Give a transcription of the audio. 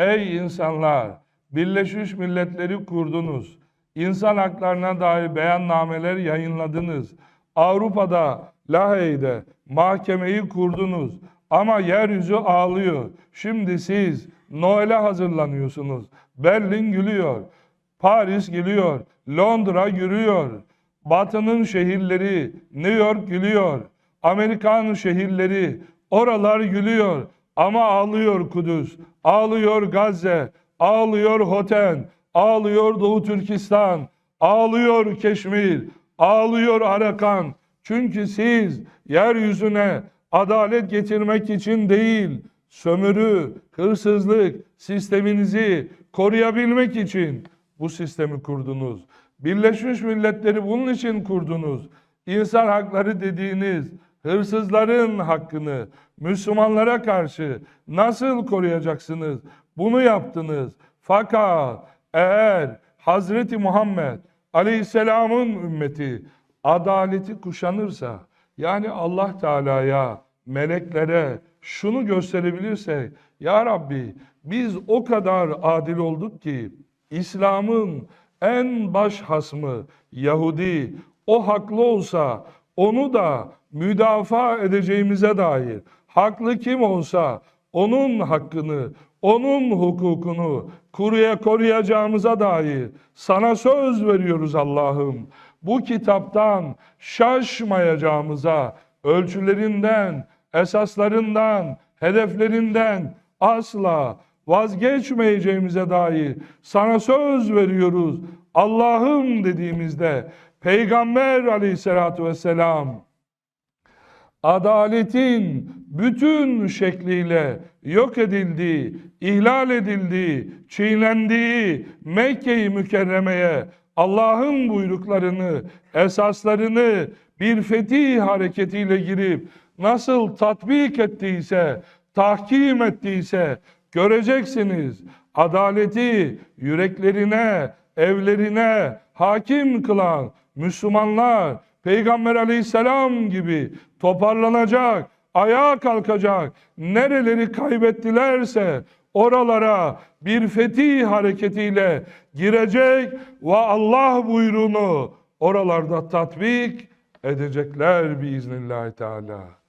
Ey insanlar! Birleşmiş Milletleri kurdunuz. İnsan haklarına dair beyannameler yayınladınız. Avrupa'da, Lahey'de mahkemeyi kurdunuz. Ama yeryüzü ağlıyor. Şimdi siz Noel'e hazırlanıyorsunuz. Berlin gülüyor. Paris gülüyor. Londra gülüyor. Batı'nın şehirleri, New York gülüyor. Amerikan şehirleri, oralar gülüyor. Ama ağlıyor Kudüs, ağlıyor Gazze, ağlıyor Hoten, ağlıyor Doğu Türkistan, ağlıyor Keşmir, ağlıyor Arakan. Çünkü siz yeryüzüne adalet getirmek için değil, sömürü, hırsızlık sisteminizi koruyabilmek için bu sistemi kurdunuz. Birleşmiş Milletleri bunun için kurdunuz. İnsan hakları dediğiniz hırsızların hakkını Müslümanlara karşı nasıl koruyacaksınız? Bunu yaptınız. Fakat eğer Hazreti Muhammed Aleyhisselam'ın ümmeti adaleti kuşanırsa yani Allah Teala'ya, meleklere şunu gösterebilirse ya Rabbi biz o kadar adil olduk ki İslam'ın en baş hasmı Yahudi o haklı olsa onu da müdafaa edeceğimize dair haklı kim olsa onun hakkını, onun hukukunu kuruya koruyacağımıza dair sana söz veriyoruz Allah'ım. Bu kitaptan şaşmayacağımıza, ölçülerinden, esaslarından, hedeflerinden asla vazgeçmeyeceğimize dair sana söz veriyoruz. Allah'ım dediğimizde Peygamber aleyhissalatü vesselam adaletin bütün şekliyle yok edildiği, ihlal edildiği, çiğnendiği Mekke-i Mükerreme'ye Allah'ın buyruklarını, esaslarını bir fetih hareketiyle girip nasıl tatbik ettiyse, tahkim ettiyse göreceksiniz. Adaleti yüreklerine, evlerine hakim kılan Müslümanlar Peygamber aleyhisselam gibi toparlanacak, ayağa kalkacak, nereleri kaybettilerse oralara bir fetih hareketiyle girecek ve Allah buyruğunu oralarda tatbik edecekler biiznillahü teala.